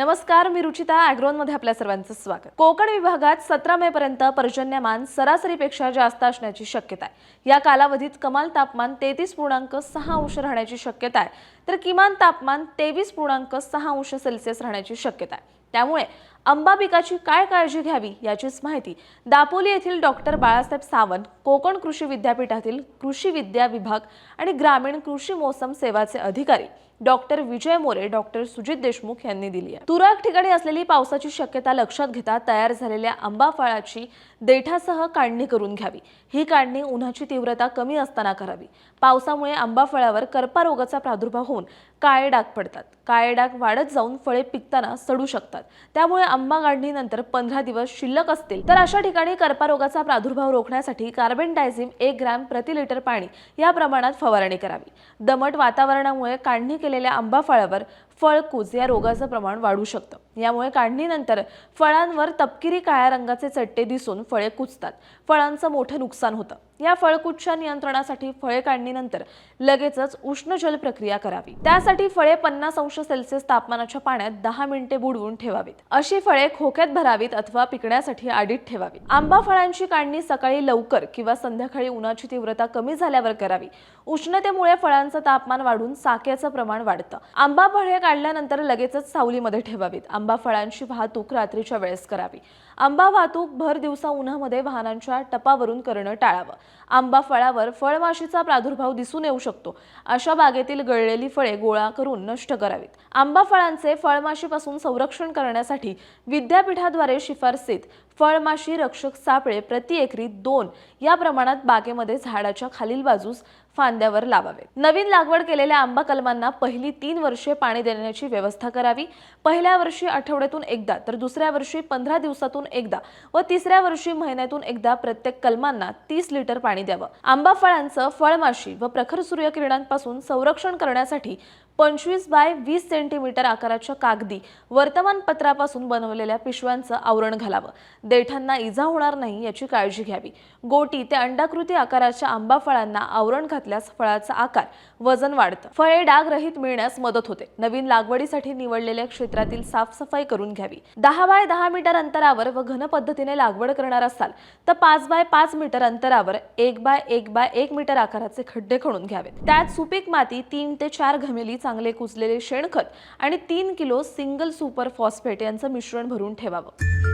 नमस्कार मी रुचिता ॲग्रोनमध्ये आपल्या सर्वांचं स्वागत. कोकण विभागात सतरा मे पर्यंत पर्जन्यमान सरासरीपेक्षा जास्त असण्याची शक्यता आहे. या कालावधीत कमाल तापमान तेहतीस पूर्णांक सहा अंश राहण्याची शक्यता आहे. तर किमान तापमान तेवीस पूर्णांक सहा अंश सेल्सिअस राहण्याची शक्यता आहे. त्यामुळे आंबा पिकाची काय काळजी घ्यावी याचीच माहिती दापोली येथील डॉक्टर बाळासाहेब सावंत कोकण कृषी विद्यापीठातील कृषी विद्या विभाग आणि ग्रामीण कृषी मोसम सेवाचे अधिकारी डॉक्टर विजय मोरे डॉक्टर सुजित देशमुख यांनी दिली आहे. तुरळक ठिकाणी असलेली पावसाची शक्यता लक्षात घेता तयार झालेल्या आंबा फळाची देठासह काढणी करून घ्यावी. ही काढणी उन्हाची तीव्रता कमी असताना करावी. पावसामुळे आंबा फळावर करपा रोगाचा प्रादुर्भाव होऊन काळे डाग पडतात. काळे डाग वाढत जाऊन फळे पिकताना सडू शकतात. त्यामुळे आंबा काढणीनंतर पंधरा दिवस शिल्लक असतील. तर अशा ठिकाणी कर्परोगाचा प्रादुर्भाव रोखण्यासाठी कार्बन डायझिम एक ग्रॅम प्रति लिटर पाणी या प्रमाणात फवारणी करावी. दमट वातावरणामुळे काढणी केलेल्या आंबा फळावर फळकूज या रोगाचं प्रमाण वाढू शकतं. यामुळे काढणीनंतर फळांवर तपकिरी काळ्या रंगाचे चट्टे दिसून फळे कुचतात फळांचं मोठं नुकसान होतं. या फळकुजच्या नियंत्रणासाठी फळे काढणीनंतर लगेचच उष्ण जल प्रक्रिया करावी. त्यासाठी फळे पन्नास अंश सेल्सिअस तापमानाच्या पाण्यात दहा मिनिटे बुडवून ठेवावीत. अशी फळे खोक्यात भरावीत अथवा पिकण्यासाठी आडीत ठेवावी आंबा फळांची काढणी सकाळी लवकर किंवा संध्याकाळी उन्हाची तीव्रता कमी झाल्यावर करावी. उष्णतेमुळे फळांचं तापमान वाढून साक्याचं प्रमाण वाढतं. आंबा फळे काढल्यानंतर लगेचच सावलीमध्ये ठेवावीत. आंबा फळांची वाहतूक रात्रीच्या वेळेस करावी. आंबा वाहतूक भर दिवसा उन्हामध्ये वाहनांच्या टपावरून करणं टाळावं. आंबा फळावर फळमाशीचा प्रादुर्भाव दिसून येऊ शकतो. अशा बागेतील गळलेली फळे गोळा करून नष्ट करावीत. आंबा फळांचे फळमाशीपासून संरक्षण करण्यासाठी विद्यापीठाद्वारे शिफारसीत फळमाशी रक्षक सापळे प्रति एकरी दोन या प्रमाणात बागेमध्ये झाडाच्या खालील बाजूस फांद्यावर लावावे. नवीन लागवड केलेल्या आंबा कलमांना पहिली तीन वर्षे पाणी देण्याची व्यवस्था करावी. पहिल्या वर्षी आठवड्यातून एकदा तर दुसऱ्या वर्षी पंधरा दिवसातून एकदा व तिसऱ्या वर्षी महिन्यातून एकदा प्रत्येक कलमांना तीस लिटर पाणी द्यावं. आंबा फळांचं फळमाशी व प्रखर सूर्यकिरणांपासून संरक्षण करण्यासाठी पंचवीस बाय वीस सेंटीमीटर आकाराच्या कागदी वर्तमानपत्रापासून बनवलेल्या पिशव्यांचं आवरण घालावं. देठांना इजा होणार नाही याची काळजी घ्यावी. गोटी ते अंडाकृती आकाराच्या आंबा फळांना आवरण घातल्यास फळाचा आकार वजन वाढतं. फळे डागरहित मिळण्यास मदत होते. नवीन लागवडीसाठी निवडलेल्या क्षेत्रातील साफसफाई करून घ्यावी. दहा बाय दहा मीटर अंतरावर व घन पद्धतीने लागवड करणार असाल तर पाच बाय पाच मीटर अंतरावर एक बाय एक बाय एक मीटर आकाराचे खड्डे खणून घ्यावेत. त्यात सुपीक माती तीन ते चार घमेली चांगले कुजलेले शेणखत आणि तीन किलो सिंगल सुपर फॉस्फेट यांचं मिश्रण भरून ठेवावं.